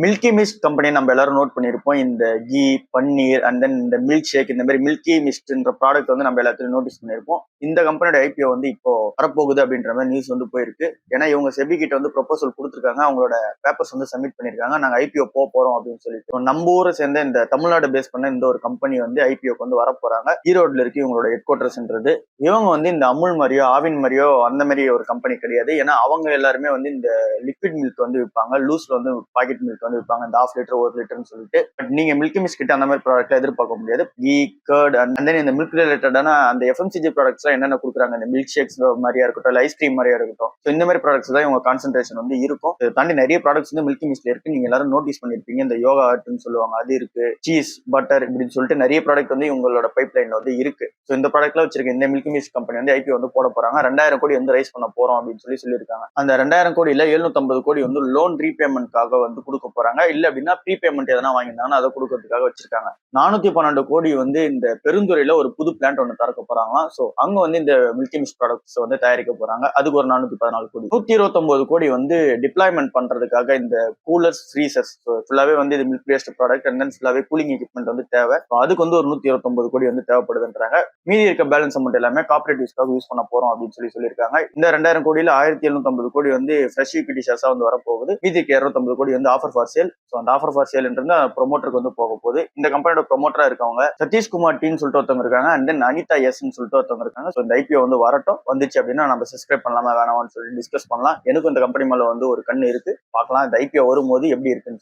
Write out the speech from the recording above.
Milky mist company நம்ம எல்லாரும் note பண்ணியிருப்போம். இந்த கீ பன்னீர் அண்ட் தென் இந்த மில்க் ஷேக் இந்த மாதிரி மில்கி மிஸ்ட்ன்ற ப்ராடக்ட் வந்து நம்ம எல்லாத்தையும் நோட்டீஸ் பண்ணியிருப்போம். இந்த கம்பெனியோட ஐபிஓ வந்து இப்போ வரப்போகுது அப்படின்ற மாதிரி நியூஸ் வந்து போயிருக்கு. ஏன்னா இவங்க செபி கிட்ட வந்து ப்ரொபோசல் கொடுத்துருக்காங்க. அவங்களோட பேப்பர்ஸ் வந்து சப்மிட் பண்ணியிருக்காங்க. நாங்கள் ஐபிஓ போக போறோம் அப்படின்னு சொல்லிட்டு. இப்போ நம்ம ஊரை சேர்ந்த இந்த தமிழ்நாடு பேஸ் பண்ண இந்த ஒரு கம்பெனி வந்து ஐபிஓக்கு வந்து வரப்போறாங்க. போறாங்க ஈரோட்ல இருக்கு இவங்களோட ஹெட் குவார்டர்ஸ்ன்றது இவங்க வந்து இந்த அமுல் மாதிரியோ ஆவின் மாதிரியோ அந்த மாதிரி ஒரு கம்பெனி கிடையாது. ஏன்னா அவங்க எல்லாருமே வந்து இந்த லிக்விட் மில்க் வந்து விற்பாங்க. லூஸ்ல வந்து பாக்கெட் மில்க் வந்து விற்பாங்க இந்த ஆஃப் லிட்டர் ஒரு லிட்டர்னு சொல்லிட்டு. பட் நீங்க மில்கி மிஸ் கிட்ட அந்த மாதிரி ப்ராடக்ட்ல எதிர்பார்க்க முடியாது. கீ கர்ட் அண்ட் தென் இந்த மில்க் ரிலேட்டடான அந்த எஃப்எம்சிஜி ப்ராடக்ட்ஸ் என்னென்ன கொடுக்குறாங்க? இந்த மில்க் ஷேக்ஸ் மாதிரியா இருக்கட்டும் இல்லை ஐஸ்கிரீம் மாதிரியா இருக்கட்டும். ஸோ இந்த மாதிரி ப்ராடக்ட்ஸ் தான் இவங்க கான்சென்ட்ரேஷன் வந்து இருக்கும். இதை தாண்டி நிறைய ப்ராடக்ட்ஸ் வந்து மில்கி மிஸ்ல இருக்கு. நீங்க எல்லாரும் நோட்டீஸ் பண்ணிருப்பீங்க. இந்த யோகா ஆர்ட்னு சொல்லுவாங்க. அது இருக்கு. சீஸ் பட்டர் இப்படின்னு சொல்லிட்டு நிறைய ப்ராடக்ட் வந்து இவங்களோட பைப் லைன்ல வந்து இருக்கு. ஸோ இந்த ப்ராடக்ட்ல வச்சிருக்க இந்த மில்கி மிஸ் கம்பெனி வந்து ஐபி வந்து போட போறாங்க. ரெண்டாயிரம் கோடி வந்து ரைஸ் பண்ண போறோம் அப்படின்னு சொல்லி சொல்லியிருக்காங்க. அந்த ரெண்டாயிரம் கோடியில 750 கோடி வந்து லோன் ரீபேமெண்ட்காக வந்து கொடுக்க போறாங்க. இல்ல அப்படின்னா ப்ரீபேமெண்ட் எதனா வாங்கியிருந்தாங்கன்னா அதை கொடுக்கறதுக்காக வச்சிருக்காங்க. நானூத்தி பன்னெண்டு கோடி வந்து இந்த பெருந்துறையில ஒரு புது பிளான்ட் ஒன்று திறக்க போறாங்களாம் ஸோ அங்க வந்து இந்த மில்கி மிஸ் ப்ராடக்ட்ஸ் வந்து தயாரிக்க போறாங்க. அதுக்கு ஒரு நானூத்தி பதினாலு கோடி. நூத்தி இருபத்தொன்பது கோடி வந்து டிப்ளாய்மெண்ட் பண்றதுக்காக இந்த கூலர்ஸ் ஃப்ரீசர்ஸ் ஃபுல்லாவே வந்து இது milk based product and then ஃபுல்லாவே கூலிங் எக்யூப்மெண்ட் வந்து தேவை. அதுக்கு வந்து ஒரு நூத்தி இருபத்தொன்பது கோடி வந்து தேவைப்படுதுன்றாங்க. மீதி இருக்க பேலன்ஸ் அமௌண்ட் எல்லாமே காப்பரேட்டிவ்ஸ்க்காக யூஸ் பண்ண போறோம் அப்படின்னு சொல்லி சொல்லியிருக்காங்க. இந்த ரெண்டாயிரம் கோடியில ஆயிரத்தி எழுநூத்தம்பது கோடி வந்து ஃப்ரெஷ் ஈக்விட்டி ஷேர்ஸா வந்து வரப்போகுது. மீதிக்கு இருநூத்தம்பது கோடி வந்து ஆஃபர் ஃபார் சேல் ஸோ அந்த ஆஃபர் ஃபார் சேல்ன்றது ப்ரொமோட்டருக்கு வந்து போக போகுது. இந்த கம்பெனியோட ப்ரொமோட்டரா இருக்கவங்க சதீஷ்குமார் டீன்னு சொல்லிட்டு ஒருத்தவங்க இருக்காங்க அண்ட் தென் அனிதா எஸ்ன்னு சொல்லிட்டு ஒருத்தவங்க இருக்காங்க. ஸோ இந்த ஐபிஓ வந்து வரட்டும். வந்துச்சு அப்படின்னா நம்ம சப்ஸ்கிரைப் பண்ணலாமா வேணாமான்னு சொல்லி டிஸ்கஸ் பண்ணலாம். எனக்கும் இந்த கம்பெனி மேல வந்து ஒரு கண்ணு இருக்கு. பார்க்கலாம். இந்த ஐபிஓ வரும்போது எப்படி இருக்குன்னு